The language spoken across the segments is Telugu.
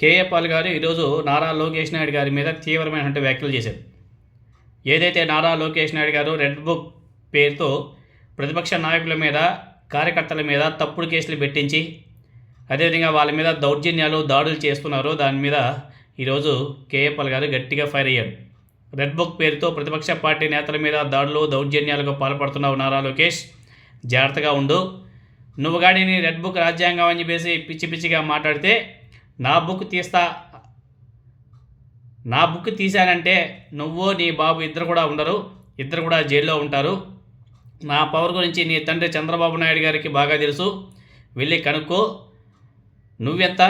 కేఏపాల్ గారు ఈరోజు నారా లోకేష్ నాయుడు గారి మీద తీవ్రమైనటువంటి వ్యాఖ్యలు చేశారు. ఏదైతే నారా లోకేష్ నాయుడు గారు రెడ్ బుక్ పేరుతో ప్రతిపక్ష నాయకుల మీద కార్యకర్తల మీద తప్పుడు కేసులు పెట్టించి అదేవిధంగా వాళ్ళ మీద దౌర్జన్యాలు దాడులు చేస్తున్నారో. దాని మీద ఈరోజు కేఏపాల్ గారు గట్టిగా ఫైర్ అయ్యాడు రెడ్ బుక్ పేరుతో ప్రతిపక్ష పార్టీ నేతల మీద దాడులు దౌర్జన్యాలకు పాల్పడుతున్నావు నారా లోకేష్. జాగ్రత్తగా ఉండు. నువ్వు గాడిని రెడ్ బుక్ రాజ్యాంగం అని చెప్పేసి పిచ్చి పిచ్చిగా మాట్లాడితే నా బుక్ తీస్తా నా బుక్ తీశానంటే నువ్వు నీ బాబు ఇద్దరు కూడా ఉండరు ఇద్దరు కూడా జైల్లో ఉంటారు. నా పవర్ గురించి నీ తండ్రి చంద్రబాబు నాయుడు గారికి బాగా తెలుసు. వెళ్ళి కనుక్కో నువ్వెంత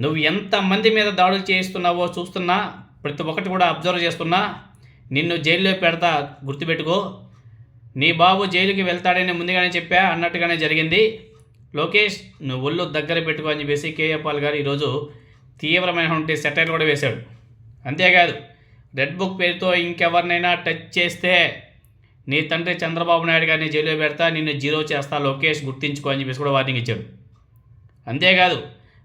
నువ్వు ఎంతమంది మీద దాడులు చేయిస్తున్నావో చూస్తున్నా ప్రతి ఒక్కటి కూడా అబ్జర్వ్ చేస్తున్నా నిన్ను జైల్లో పెడతా గుర్తుపెట్టుకో. నీ బాబు జైలుకి వెళ్తాడని ముందుగానే చెప్పా అన్నట్టుగానే జరిగింది. లోకేష్ నువ్వు ఒళ్ళు దగ్గర పెట్టుకో అని చెప్పేసి కేఏపాల్ గారు ఈరోజు తీవ్రమైనటువంటి సెటైర్ కూడా వేశాడు. అంతేకాదు రెడ్ బుక్ పేరుతో ఇంకెవరినైనా టచ్ చేస్తే నీ తండ్రి చంద్రబాబు నాయుడు గారిని జైల్లో పెడతా నిన్ను జీరో చేస్తా లోకేష్ గుర్తించుకో అని చెప్పేసి కూడా వార్నింగ్ ఇచ్చాడు. అంతేకాదు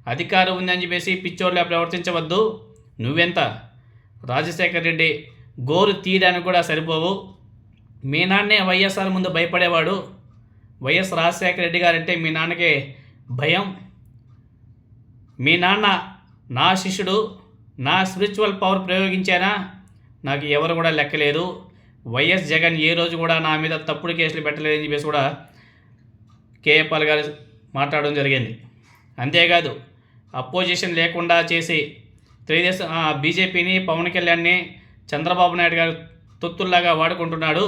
అధికారం ఉందని చెప్పేసి పిచ్చోళ్ళ ప్రవర్తించవద్దు. నువ్వెంత? రాజశేఖర రెడ్డి గోరు తీయడానికి కూడా సరిపోవు. మీ నాన్నే వైఎస్ఆర్ ముందు భయపడేవాడు. వైఎస్ రాజశేఖర రెడ్డి గారంటే మీ నాన్నకి భయం. మీ నాన్న నా శిష్యుడు నా స్పిరిచువల్ పవర్ ప్రయోగించానా? నాకు ఎవరు కూడా లెక్కలేదు. వైఎస్ జగన్ ఏ రోజు కూడా నా మీద తప్పుడు కేసులు పెట్టలేదని చెప్పేసి కూడా కేఏపాల్ గారు మాట్లాడడం జరిగింది. అంతేకాదు అపోజిషన్ లేకుండా చేసి తెలుగుదేశం ఆ, బీజేపీని పవన్ కళ్యాణ్ని చంద్రబాబు నాయుడు గారు తొత్తుల్లాగా వాడుకుంటున్నాడు.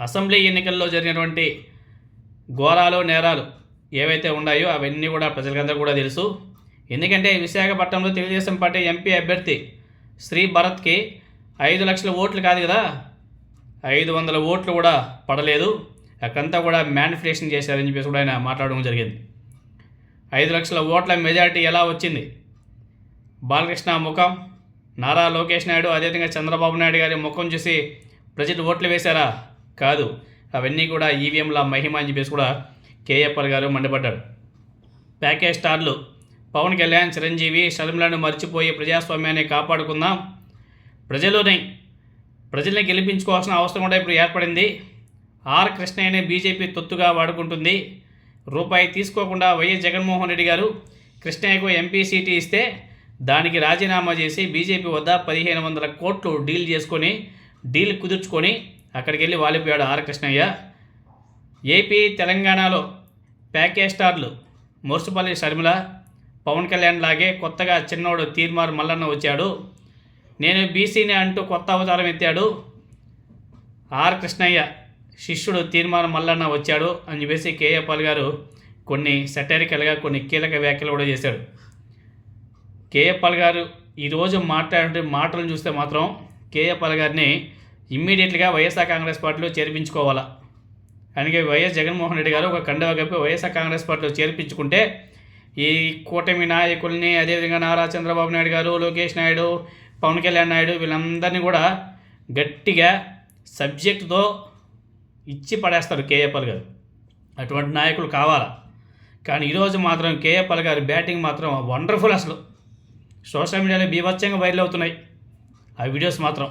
అసెంబ్లీ ఎన్నికల్లో జరిగినటువంటి ఘోరాలు నేరాలు ఏవైతే ఉన్నాయో అవన్నీ కూడా ప్రజలకందరూ కూడా తెలుసు. ఎందుకంటే విశాఖపట్నంలో తెలుగుదేశం పార్టీ ఎంపీ అభ్యర్థి శ్రీ భరత్కి ఐదు లక్షల ఓట్లు కాదు కదా. ఐదు వందల ఓట్లు కూడా పడలేదు. అక్కడంతా కూడా మ్యానిఫికేషన్ చేశారని చెప్పేసి కూడా ఆయన మాట్లాడడం జరిగింది. ఐదు లక్షల ఓట్ల మెజారిటీ ఎలా వచ్చింది? బాలకృష్ణ ముఖం నారా లోకేష్ నాయుడు అదేవిధంగా చంద్రబాబు నాయుడు గారి ముఖం చూసి ప్రజలు ఓట్లు వేశారా? కాదు. అవన్నీ కూడా ఈవీఎంల మహిమ అని చెప్పేసి కూడా కేఏపల్ గారు మండిపడ్డారు. ప్యాకేజ్ స్టార్లు. పవన్ కళ్యాణ్ చిరంజీవి షర్మిలను మర్చిపోయి ప్రజాస్వామ్యాన్ని కాపాడుకుందాం. ప్రజలుని ప్రజల్ని గెలిపించుకోవాల్సిన అవసరం కూడా ఇప్పుడు ఏర్పడింది. ఆర్ కృష్ణయ్యని బీజేపీ తొత్తుగా వాడుకుంటుంది. రూపాయి తీసుకోకుండా వైఎస్ జగన్మోహన్ రెడ్డి గారు కృష్ణయ్యకు ఎంపీ సీటు ఇస్తే దానికి రాజీనామా చేసి బీజేపీ వద్ద పదిహేను వందల కోట్లు డీల్ చేసుకొని డీల్ కుదుర్చుకొని అక్కడికి వెళ్ళి వాలిపోయాడు ఆర్ కృష్ణయ్య ఏపీ తెలంగాణలో ప్యాకేజ్ స్టార్లు మురుసుపల్లి షర్మిల పవన్ కళ్యాణ్ లాగే కొత్తగా చిన్నోడు తీర్మార్ మల్లన్న వచ్చాడు. నేను బీసీని అంటూ కొత్త అవతారం ఎత్తాడు. ఆర్ కృష్ణయ్య శిష్యుడు తీర్మాన మల్లన్న వచ్చాడు అని చెప్పేసి కేఏపాల్ గారు కొన్ని సెటరికల్గా కొన్ని కీలక వ్యాఖ్యలు కూడా చేశాడు. కేఏపాల్ గారు ఈరోజు మాట్లాడే మాటలను చూస్తే మాత్రం కేఏపాల్ గారిని ఇమ్మీడియట్గా వైఎస్ఆర్ కాంగ్రెస్ పార్టీలో చేర్పించుకోవాలా? అందుకే వైఎస్ జగన్మోహన్ రెడ్డి గారు ఒక కండవ కప్పి వైఎస్ఆర్ కాంగ్రెస్ పార్టీలో చేర్పించుకుంటే ఈ కూటమి నాయకుల్ని అదేవిధంగా నారా చంద్రబాబు నాయుడు గారు లోకేష్ నాయుడు పవన్ కళ్యాణ్ నాయుడు వీళ్ళందరినీ కూడా గట్టిగా సబ్జెక్టుతో ఇచ్చి పడేస్తారు కేఏపల్ గారు. అటువంటి నాయకులు కావాలా? కానీ ఈరోజు మాత్రం కేఏపల్ గారి బ్యాటింగ్ మాత్రం వండర్ఫుల్ అసలు. సోషల్ మీడియాలో బీభత్సంగా వైరల్ అవుతున్నాయి. ఆ వీడియోస్ మాత్రం.